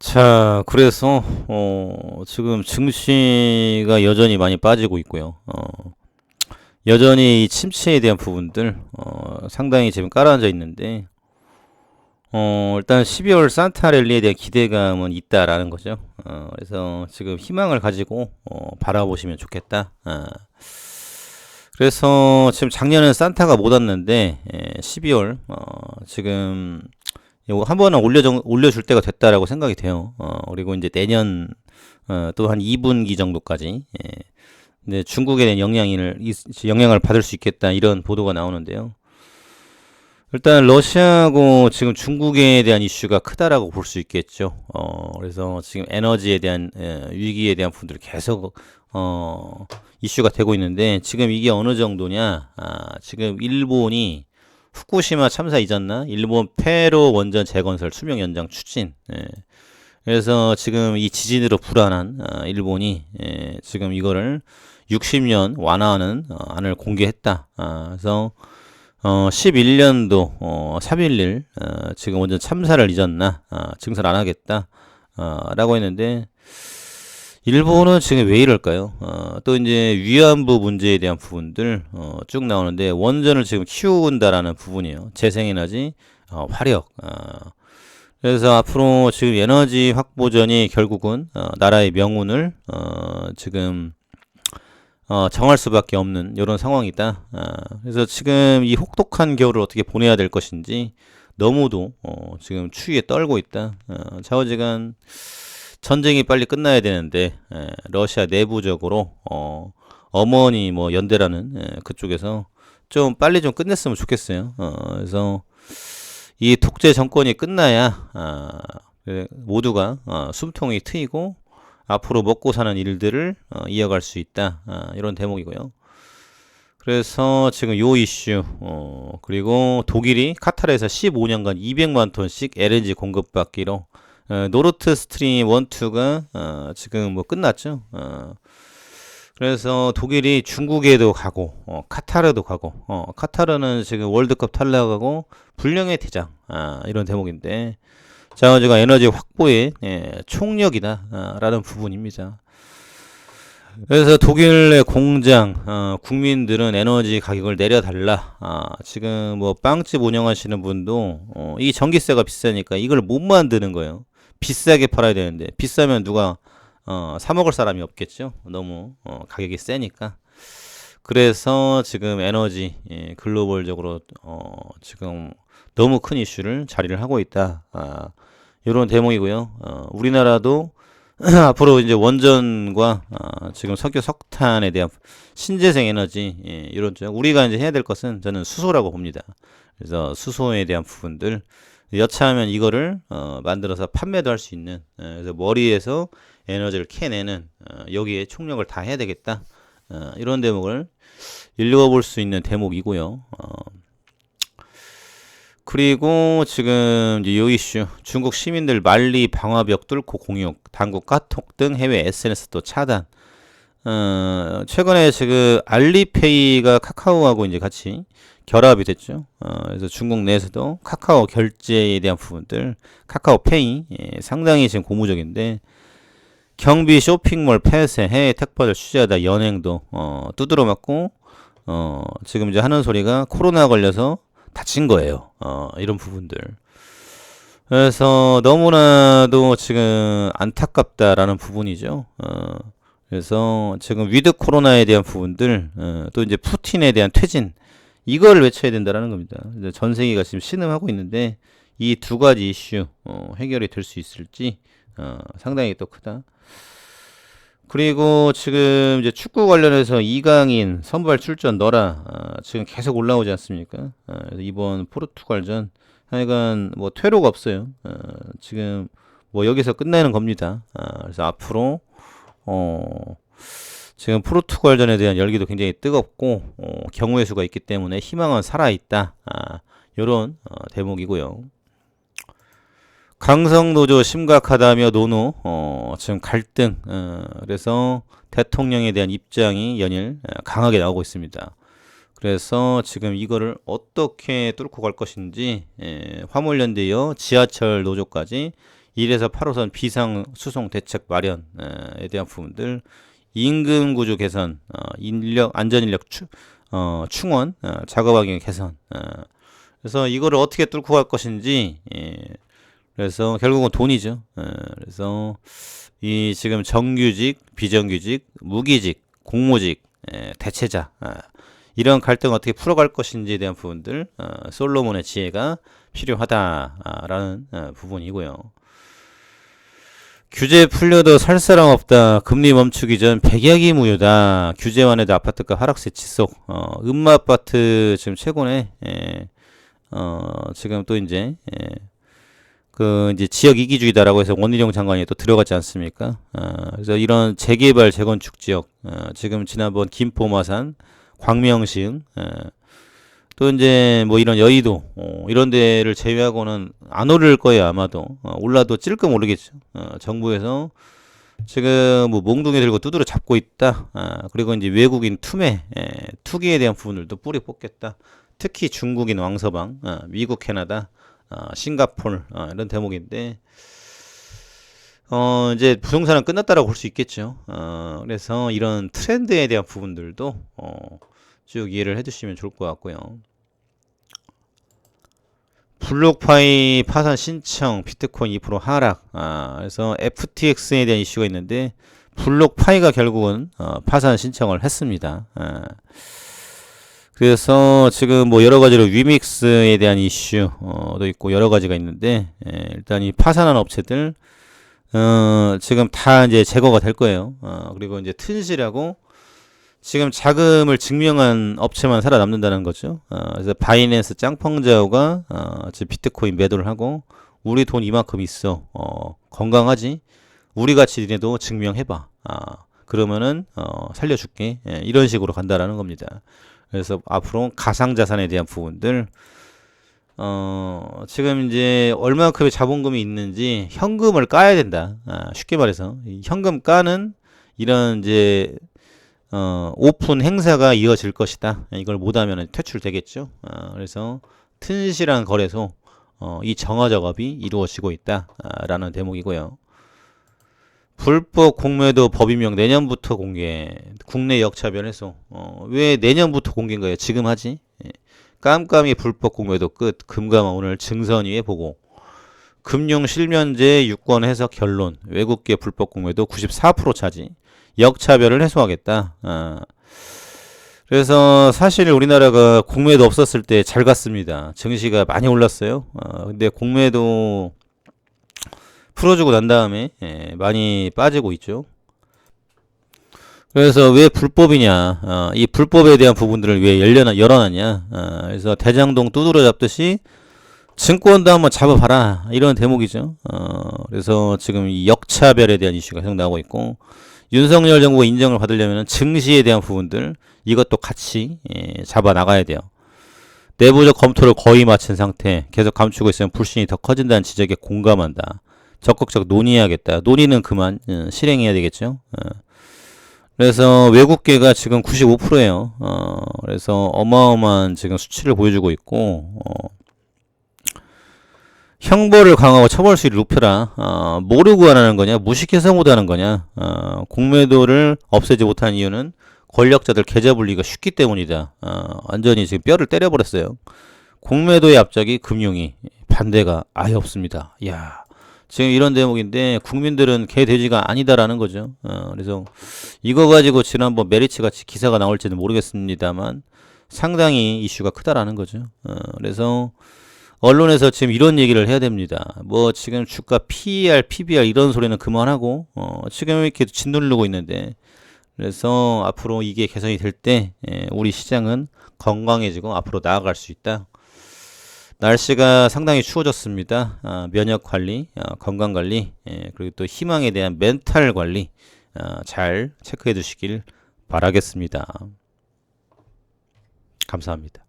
자, 그래서 어, 지금 증시가 여전히 많이 빠지고 있고요. 어, 여전히 이 침체에 대한 부분들 어, 상당히 지금 깔아앉아 있는데 어, 일단 12월 산타 랠리에 대한 기대감은 있다라는 거죠. 어, 그래서 지금 희망을 가지고 어, 바라보시면 좋겠다. 어. 그래서 지금 작년은 산타가 못 왔는데 예, 12월 어, 지금 요거 한 번은 올려 올려줄 때가 됐다라고 생각이 돼요. 어, 그리고 이제 내년 어, 또 한 2분기 정도까지 예. 근데 중국에 대한 영향을 영향을 받을 수 있겠다 이런 보도가 나오는데요. 일단 러시아하고 지금 중국에 대한 이슈가 크다라고 볼 수 있겠죠. 어, 그래서 지금 에너지에 대한 예, 위기에 대한 분들이 계속 어, 이슈가 되고 있는데 지금 이게 어느 정도냐? 아, 지금 일본이 후쿠시마 참사 잊었나? 일본 폐로 원전 재건설 수명 연장 추진. 예. 그래서 지금 이 지진으로 불안한 어, 일본이 예, 지금 이거를 60년 완화하는 어, 안을 공개했다. 아, 그래서 어, 11년도 어, 3.11 어, 지금 원전 참사를 잊었나? 아, 증설 안 하겠다. 어, 라고 했는데 일본은 지금 왜 이럴까요? 어, 또 이제 위안부 문제에 대한 부분들 어, 쭉 나오는데 원전을 지금 키운다라는 부분이에요. 재생에너지, 어, 화력. 어, 그래서 앞으로 지금 에너지 확보전이 결국은 어, 나라의 명운을 어, 지금 어, 정할 수밖에 없는 이런 상황이다. 아, 그래서 지금 이 혹독한 겨울을 어떻게 보내야 될 것인지 너무도 어, 지금 추위에 떨고 있다. 어, 좌우지간 전쟁이 빨리 끝나야 되는데 에, 러시아 내부적으로 어, 어머니 뭐 연대라는 에, 그쪽에서 좀 빨리 좀 끝냈으면 좋겠어요. 어, 그래서 이 독재 정권이 끝나야 아, 그 모두가 어, 숨통이 트이고 앞으로 먹고 사는 일들을 어, 이어갈 수 있다 아, 이런 대목이고요. 그래서 지금 요 이슈 어, 그리고 독일이 카타르에서 15년간 200만 톤씩 LNG 공급받기로 어, 노르트 스트림 1, 2가 어, 지금 뭐 끝났죠. 어, 그래서 독일이 중국에도 가고 어, 카타르도 가고 어, 카타르는 지금 월드컵 탈락하고 불령의 대장 아, 이런 대목인데 자원주가 에너지 확보의 예, 총력이다라는 아, 부분입니다. 그래서 독일의 공장 어, 국민들은 에너지 가격을 내려달라. 아, 지금 뭐 빵집 운영하시는 분도 어, 이 전기세가 비싸니까 이걸 못 만드는 거예요. 비싸게 팔아야 되는데 비싸면 누가 어, 사 먹을 사람이 없겠죠. 너무 어, 가격이 세니까. 그래서 지금 에너지 예, 글로벌적으로 어, 지금 너무 큰 이슈를 자리를 하고 있다. 아, 이런 대목이고요. 어, 우리나라도 앞으로 이제 원전과 어, 지금 석유 석탄에 대한 신재생 에너지 예, 이런 쪽 우리가 이제 해야 될 것은 저는 수소라고 봅니다. 그래서 수소에 대한 부분들 여차하면 이거를 어, 만들어서 판매도 할 수 있는 어, 그래서 머리에서 에너지를 캐내는 어, 여기에 총력을 다 해야 되겠다 어, 이런 대목을 읽어볼 수 있는 대목이고요. 어, 그리고 지금 요 이슈 중국 시민들 만리 방화벽 뚫고 공격 당국 카톡 등 해외 SNS도 차단. 어, 최근에 지금 알리페이가 카카오하고 이제 같이 결합이 됐죠. 어, 그래서 중국 내에서도 카카오 결제에 대한 부분들, 카카오페이 예, 상당히 지금 고무적인데 경비 쇼핑몰 폐쇄, 해외 택배를 취재하다 연행도 어, 두드러 맞고 어, 지금 이제 하는 소리가 코로나 걸려서 다친 거예요. 어, 이런 부분들. 그래서 너무나도 지금 안타깝다라는 부분이죠. 어, 그래서 지금 위드 코로나에 대한 부분들, 어, 또 이제 푸틴에 대한 퇴진, 이거를 외쳐야 된다라는 겁니다. 전 세계가 지금 신음하고 있는데 이 두 가지 이슈 어, 해결이 될 수 있을지 어, 상당히 또 크다. 그리고 지금 이제 축구 관련해서 이강인 선발 출전 너라 어, 지금 계속 올라오지 않습니까? 어, 이번 포르투갈전 하여간 뭐 퇴로가 없어요. 어, 지금 뭐 여기서 끝내는 겁니다. 어, 그래서 앞으로 어, 지금 포르투갈전에 대한 열기도 굉장히 뜨겁고 어, 경우의 수가 있기 때문에 희망은 살아있다. 아, 이런 어, 대목이고요. 강성노조 심각하다며 노노 어, 지금 갈등 어, 그래서 대통령에 대한 입장이 연일 어, 강하게 나오고 있습니다. 그래서 지금 이거를 어떻게 뚫고 갈 것인지 예, 화물연대여 지하철 노조까지 1에서 8호선 비상 수송 대책 마련에 대한 부분들, 임금 구조 개선, 어, 인력 안전 인력 추, 어, 충원, 어, 작업 환경 개선. 어, 그래서 이거를 어떻게 뚫고 갈 것인지, 예, 그래서 결국은 돈이죠. 예, 그래서 이 지금 정규직, 비정규직, 무기직, 공모직, 예, 대체자 아, 이런 갈등 을 어떻게 풀어갈 것인지에 대한 부분들 어, 솔로몬의 지혜가 필요하다라는 어, 부분이고요. 규제 풀려도 살 사람 없다. 금리 멈추기 전 백약이 무효다. 규제 완화도 아파트가 하락세 지속. 어, 음마 아파트 지금 최고네. 예. 어, 지금 또 이제 예. 그 이제 지역 이기주의다라고 해서 원희룡 장관이 또 들어갔지 않습니까? 어, 그래서 이런 재개발 재건축 지역 어, 지금 지난번 김포 마산 광명시흥 어, 또 이제 뭐 이런 여의도 어, 이런 데를 제외하고는 안 오를 거예요 아마도 어, 올라도 찔끔 오르겠죠. 어, 정부에서 지금 뭐 몽둥이 들고 두드려 잡고 있다. 아, 그리고 이제 외국인 투매, 에, 투기에 대한 부분들도 뿌리 뽑겠다. 특히 중국인 왕서방, 아, 미국, 캐나다, 아, 싱가폴 아, 이런 대목인데 어, 이제 부동산은 끝났다라고 볼 수 있겠죠. 어, 그래서 이런 트렌드에 대한 부분들도 어, 쭉 이해를 해주시면 좋을 것 같고요. 블록파이 파산 신청, 비트코인 2% 하락. 아, 그래서 FTX에 대한 이슈가 있는데 블록파이가 결국은 어, 파산 신청을 했습니다. 아, 그래서 지금 뭐 여러 가지로 위믹스에 대한 이슈도 있고 여러 가지가 있는데 예, 일단 이 파산한 업체들 어, 지금 다 이제 제거가 될 거예요. 어, 그리고 이제 튼실하고 지금 자금을 증명한 업체만 살아남는다는 거죠. 어, 그래서 바이낸스 짱펑자오가 어, 지금 비트코인 매도를 하고 우리 돈 이만큼 있어. 어, 건강하지? 우리 같이 니네도 증명해봐. 아, 그러면은 어, 살려줄게. 예, 이런 식으로 간다라는 겁니다. 그래서 앞으로 가상 자산에 대한 부분들 어, 지금 이제 얼마큼의 자본금이 있는지 현금을 까야 된다. 아, 쉽게 말해서 이 현금 까는 이런 이제 어, 오픈 행사가 이어질 것이다. 이걸 못하면 퇴출되겠죠. 어, 그래서 튼실한 거래소 어, 이 정화 작업이 이루어지고 있다라는 대목이고요. 불법 공매도 법인명 내년부터 공개. 국내 역차별 해소. 어, 왜 내년부터 공개인 거예요? 지금 하지? 예. 깜깜이 불법 공매도 끝. 금감원 오늘 증선위에 보고. 금융 실면제 유권 해석 결론. 외국계 불법 공매도 94% 차지. 역차별을 해소하겠다. 아. 그래서 사실 우리나라가 공매도 없었을 때 잘 갔습니다. 증시가 많이 올랐어요. 아, 근데 공매도 풀어주고 난 다음에 예, 많이 빠지고 있죠. 그래서 왜 불법이냐? 어, 이 불법에 대한 부분들을 왜 열려나, 열어놨냐? 어, 그래서 대장동 두드려 잡듯이 증권도 한번 잡아봐라 이런 대목이죠. 어, 그래서 지금 이 역차별에 대한 이슈가 계속 나오고 있고 윤석열 정부가 인정을 받으려면 증시에 대한 부분들 이것도 같이 예, 잡아 나가야 돼요. 내부적 검토를 거의 마친 상태 계속 감추고 있으면 불신이 더 커진다는 지적에 공감한다. 적극적 논의해야겠다. 논의는 그만 어, 실행해야 되겠죠. 어. 그래서 외국계가 지금 95%예요. 어, 그래서 어마어마한 지금 수치를 보여주고 있고 어, 형벌을 강화하고 처벌 수위를 높여라. 어, 모르고 하는 거냐, 무식해서 못하는 거냐. 어, 공매도를 없애지 못한 이유는 권력자들 계좌 분리가 쉽기 때문이다. 어, 완전히 지금 뼈를 때려버렸어요. 공매도의 앞작이 금융이 반대가 아예 없습니다. 야 지금 이런 대목인데 국민들은 개 돼지가 아니다라는 거죠. 어, 그래서 이거 가지고 지난번 메리츠 같이 기사가 나올지는 모르겠습니다만 상당히 이슈가 크다라는 거죠. 어, 그래서 언론에서 지금 이런 얘기를 해야 됩니다. 뭐 지금 주가 PER, PBR 이런 소리는 그만하고 어, 지금 이렇게 짓누르고 있는데 그래서 앞으로 이게 개선이 될때 예, 우리 시장은 건강해지고 앞으로 나아갈 수 있다. 날씨가 상당히 추워졌습니다. 아, 면역 관리, 아, 건강 관리, 예, 그리고 또 희망에 대한 멘탈 관리 아, 잘 체크해 두시길 바라겠습니다. 감사합니다.